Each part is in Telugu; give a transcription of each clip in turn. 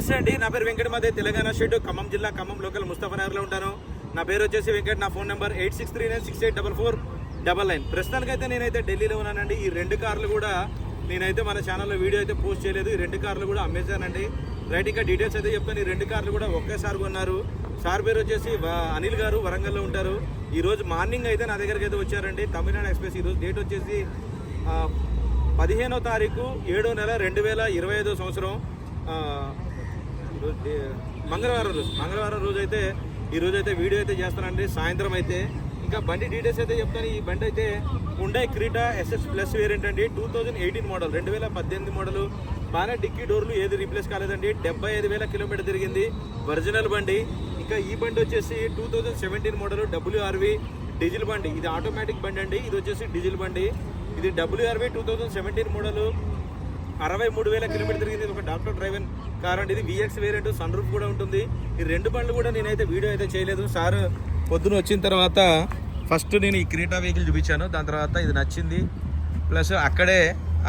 నమస్తే అండి. నా పేరు వెంకట మాదే. తెలంగాణ స్టేట్ ఖమ్మం జిల్లా ఖమ్మం లోకల్ ముస్తఫానగర్లో ఉంటాను. నా పేరు వచ్చేసి వెంకట్. నా phone number eight six three nine six eight double four double nine. ప్రస్తుతానికి అయితే నేనైతే ఢిల్లీలో ఉన్నానండి. ఈ రెండు కార్లు కూడా నేనైతే మన ఛానల్లో వీడియో అయితే పోస్ట్ చేయలేదు. ఈ రెండు కార్లు కూడా అమ్మేశానండి. రైట్ ఇంకా డీటెయిల్స్ అయితే చెప్తాను. ఈ రెండు కార్లు కూడా ఒకేసారి కొన్నారు. సార్ పేరు వచ్చేసి అనిల్ గారు వరంగల్లో ఉంటారు. ఈరోజు మార్నింగ్ అయితే నా దగ్గరికి అయితే వచ్చారండి. తమిళనాడు ఎక్స్ప్రెస్. ఈరోజు డేట్ వచ్చేసి పదిహేనో తారీఖు ఏడో నెల రెండు వేల ఇరవై ఐదో సంవత్సరం. ఈరోజు మంగళవారం రోజు. మంగళవారం రోజు అయితే ఈ రోజు అయితే వీడియో అయితే చేస్తానండి. సాయంత్రం అయితే. ఇంకా బండి డీటెయిల్స్ అయితే చెప్తాను. ఈ బండి అయితే ఉండే క్రీటా ఎస్ఎస్ ప్లస్ వేరియంట్ అండి. టూ థౌజండ్ ఎయిటీన్ మోడల్ రెండు వేల పద్దెనిమిది మోడల్ బాగానే డిక్కీ డోర్లు ఏది రీప్లేస్ కాలేదండి. డెబ్బై ఐదు వేల కిలోమీటర్ తిరిగింది. ఒరిజినల్ బండి. ఇంకా ఈ బండి వచ్చేసి two thousand seventeen model WRV diesel బండి. ఇది ఆటోమేటిక్ బండి అండి. ఇది వచ్చేసి డీజిల్ బండి. ఇది WRV two thousand seventeen model అరవై మూడు వేల కిలోమీటర్ తిరిగింది. ఇది ఒక డాక్టర్ డ్రైవెన్ కార్ అండి. ఇది విఎక్స్ వేరియంట్ సన్ రూఫ్ కూడా ఉంటుంది. ఈ రెండు బండ్లు కూడా నేనైతే వీడియో అయితే చేయలేదు. సార్ పొద్దున వచ్చిన తర్వాత ఫస్ట్ నేను ఈ క్రీటా వెహికల్ చూపించాను. దాని తర్వాత ఇది నచ్చింది. ప్లస్ అక్కడే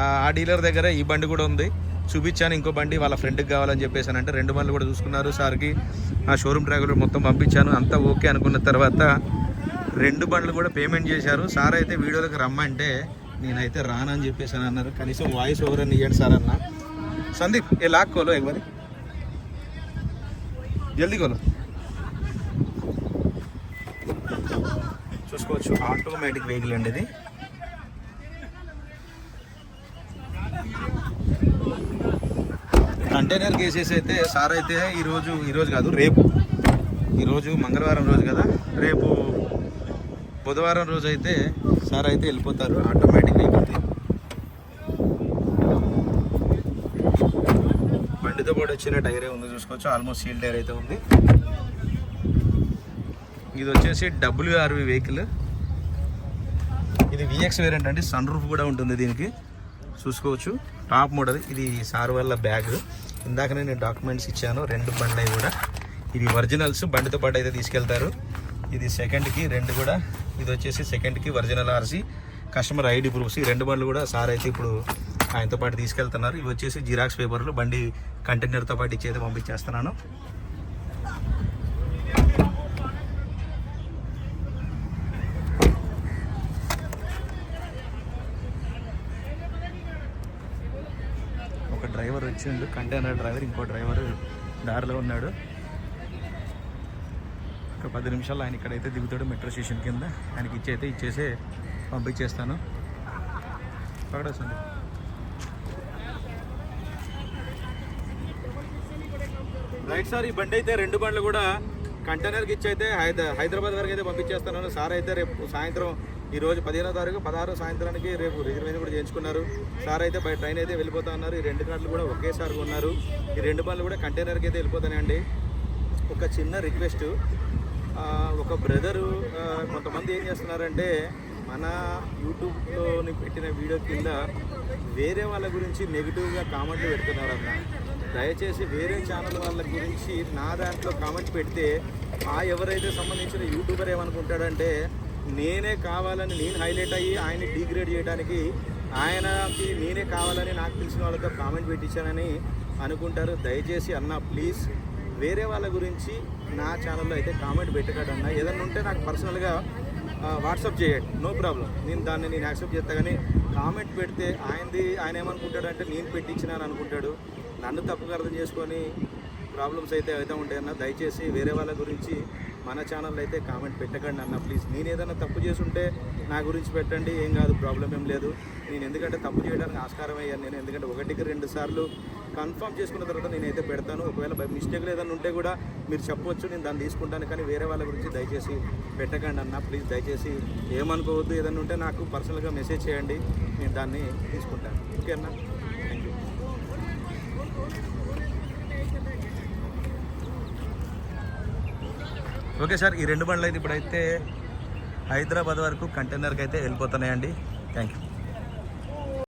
ఆ డీలర్ దగ్గర ఈ బండి కూడా ఉంది. చూపించాను ఇంకో బండి వాళ్ళ ఫ్రెండ్కి కావాలని చెప్పేసాను అంటే రెండు బండ్లు కూడా చూసుకున్నారు సార్కి. ఆ షోరూమ్ డ్రైవర్ మొత్తం పంపించాను. అంతా ఓకే అనుకున్న తర్వాత రెండు బండ్లు కూడా పేమెంట్ చేశారు. సార్ అయితే వీడియోలకు రమ్మంటే నేనైతే రానని చెప్పేసాను అన్నారు. కనీసం వాయిస్ ఓవర్ అని ఇవ్వండి సార్ అన్న. సందీప్ ఏ లాక్ కోలో ఎగవరి జల్దీ కోలో. చూసుకోవచ్చు ఆటోమేటిక్ వెహికల్ అండి ఇది. కంటైనర్ కేసెస్ అయితే సార్ అయితే ఈరోజు ఈరోజు కాదు రేపు. ఈరోజు మంగళవారం రోజు కదా రేపు బుధవారం రోజు అయితే సార్ అయితే వెళ్ళిపోతారు ఆటోమేటిక్ వెహికల్ బండితో పాటు వచ్చిన టైరే ఉంది చూసుకోవచ్చు ఆల్మోస్ట్ సీల్ టైర్ అయితే ఉంది. ఇది వచ్చేసి డబ్ల్యూఆర్వి వెహికల్. ఇది విఎక్స్ వేరియంట్ అండి సన్ రూఫ్ కూడా ఉంటుంది దీనికి. చూసుకోవచ్చు టాప్ మోడల్ ఇది సార్ వల్ల బ్యాగ్ ఇందాక నేను డాక్యుమెంట్స్ ఇచ్చాను రెండు బండ్లు కూడా. ఇది ఒరిజినల్స్ బండితో పాటు అయితే తీసుకెళ్తారు. ఇది సెకండ్కి రెండు కూడా ఇది వచ్చేసి సెకండ్కి original RC customer ID proofs ఈ రెండు బండ్లు కూడా సార్ అయితే ఇప్పుడు ఆయనతో పాటు తీసుకెళ్తున్నారు. ఇవి వచ్చేసి జిరాక్స్ పేపర్లు బండి కంటైనర్తో పాటు ఇచ్చి అయితే పంపించేస్తున్నాను. ఒక డ్రైవర్ వచ్చిండు. కంటైనర్ డ్రైవర్ ఇంకో డ్రైవర్ దారిలో ఉన్నాడు. ఒక పది నిమిషాలు ఆయన ఇక్కడైతే దిగుతాడు మెట్రో స్టేషన్ కింద. ఆయనకి ఇచ్చైతే ఇచ్చేసే పంపించేస్తాను. పక్కడొస్తుంది రైట్ సార్ ఈ బండి అయితే రెండు బండ్లు కూడా కంటైనర్కి ఇచ్చి అయితే హైదరాబాద్ వరకు అయితే పంపించేస్తాను సార్ అయితే రేపు సాయంత్రం ఈ రోజు పదిహేనో తారీఖు పదహారు సాయంత్రానికి రేపు రిజర్వేషన్ కూడా చేయించుకున్నారు. సార్ అయితే బై ట్రైన్ అయితే వెళ్ళిపోతా ఉన్నారు. ఈ రెండు కార్లు కూడా ఒకేసారి ఉన్నారు. ఈ రెండు బండ్లు కూడా కంటైనర్కి అయితే వెళ్ళిపోతానండి. ఒక చిన్న రిక్వెస్ట్. ఒక బ్రదరు కొంతమంది ఏం చేస్తున్నారంటే మన యూట్యూబ్లోని పెట్టిన వీడియో కింద వేరే వాళ్ళ గురించి నెగిటివ్గా కామెంట్లు పెడుతున్నారన్న. దయచేసి వేరే ఛానల్ వాళ్ళ గురించి నా దాంట్లో కామెంట్ పెడితే ఆ ఎవరైతే సంబంధించిన యూట్యూబర్ ఏమనుకుంటాడంటే నేనే కావాలని నేను హైలైట్ అయ్యి ఆయన్ని డిగ్రేడ్ చేయడానికి ఆయనకి నేనే కావాలని నాకు తెలిసిన వాళ్ళతో కామెంట్ పెట్టించానని అనుకుంటారు. దయచేసి అన్న ప్లీజ్ వేరే వాళ్ళ గురించి నా ఛానల్లో అయితే కామెంట్ పెట్టకండి ఏదన్నా ఉంటే నాకు పర్సనల్గా వాట్సాప్ చేయండి. నో ప్రాబ్లం నేను దాన్ని నేను యాక్సెప్ట్ చేస్తా కానీ కామెంట్ పెడితే ఆయనది ఆయన ఏమనుకుంటాడంటే నేను పెట్టించినాను అనుకుంటాడు. నన్ను తప్పుగా అర్థం చేసుకొని ప్రాబ్లమ్స్ అయితే అవుతూ ఉంటాయన్నా. దయచేసి వేరే వాళ్ళ గురించి మన ఛానల్లో అయితే కామెంట్ పెట్టకండి అన్న ప్లీజ్ నేను ఏదైనా తప్పు చేసుంటే నా గురించి పెట్టండి ఏం కాదు ప్రాబ్లం ఏం లేదు. నేను ఎందుకంటే తప్పు చేయడానికి ఆస్కారం అయ్యాను. నేను ఎందుకంటే ఒకటికి రెండు సార్లు కన్ఫర్మ్ చేసుకున్న తర్వాత నేనైతే పెడతాను. ఒకవేళ బై మిస్టేక్లు ఏదైనా ఉంటే కూడా మీరు చెప్పొచ్చు నేను దాన్ని తీసుకుంటాను. కానీ వేరే వాళ్ళ గురించి దయచేసి పెట్టకండి అన్న ప్లీజ్ దయచేసి ఏమనుకోవద్దు. ఏదైనా ఉంటే నాకు పర్సనల్గా మెసేజ్ చేయండి. నేను దాన్ని తీసుకుంటాను. ఓకే అన్న? ఓకే సార్ ఈ రెండు బండ్లు అయితే ఇప్పుడైతే హైదరాబాద్ వరకు కంటైనర్కి అయితే వెళ్ళిపోతున్నాయండి. Thank you